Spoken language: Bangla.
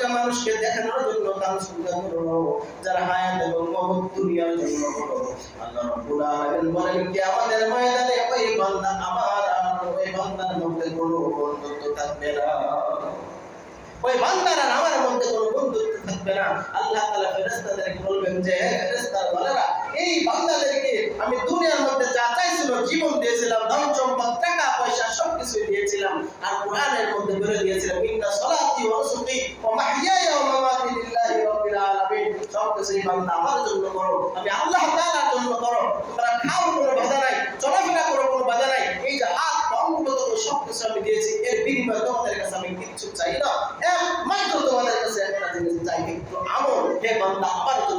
মানুষটা মানুষকে দেখানোর জন্য দান সুবিধা করল যারা হায়াত এবং মহৎ দুনিয়ার জন্য করল আল্লাহ রাব্বুল আলামিন বলেন কি, আমাদের ময়দানে ওই বান্দা আমার ওই বান্দার মধ্যে কোনো বন্ধুত্ব থাকবে না। ওই আমার মধ্যে কোনো বন্ধুত্ব থাকবে না। আল্লাহ তাআলা ফেরেশতাদেরকে বলবেন যে ফেরেশতার এই বান্দাদেরকে আমি দুনিয়ার মধ্যে যা চাইছিল, জীবন দিয়েছিলাম ধন সম্পদ টাকা পয়সা সবকিছু দিয়েছিলাম, আর কোরআনের মধ্যে বলে দিয়েছিলাম, ইন্না সলাতি ওয়া নুসুকি ওয়া মাহইয়ায়া ওয়া মামাতি লিল্লাহি রাব্বিল সবকিছু এই বান্দা আমার জন্য করো, আমি আল্লাহ তাআলার জন্য করো। তোমরা খাও কোনো বাধা নাই, চলাফেরা করো কোনো বাধা নাই। এই যে হাত পা অঙ্গুলো তো সবকিছু আমি দিয়েছি, এর বিনিময়ে তোমাদের কাছে আমি কিচ্ছু চাই না। একমাত্র তোমাদের কাছে একটা জিনিস চাই, কিন্তু আমল, হে বান্দা, আমার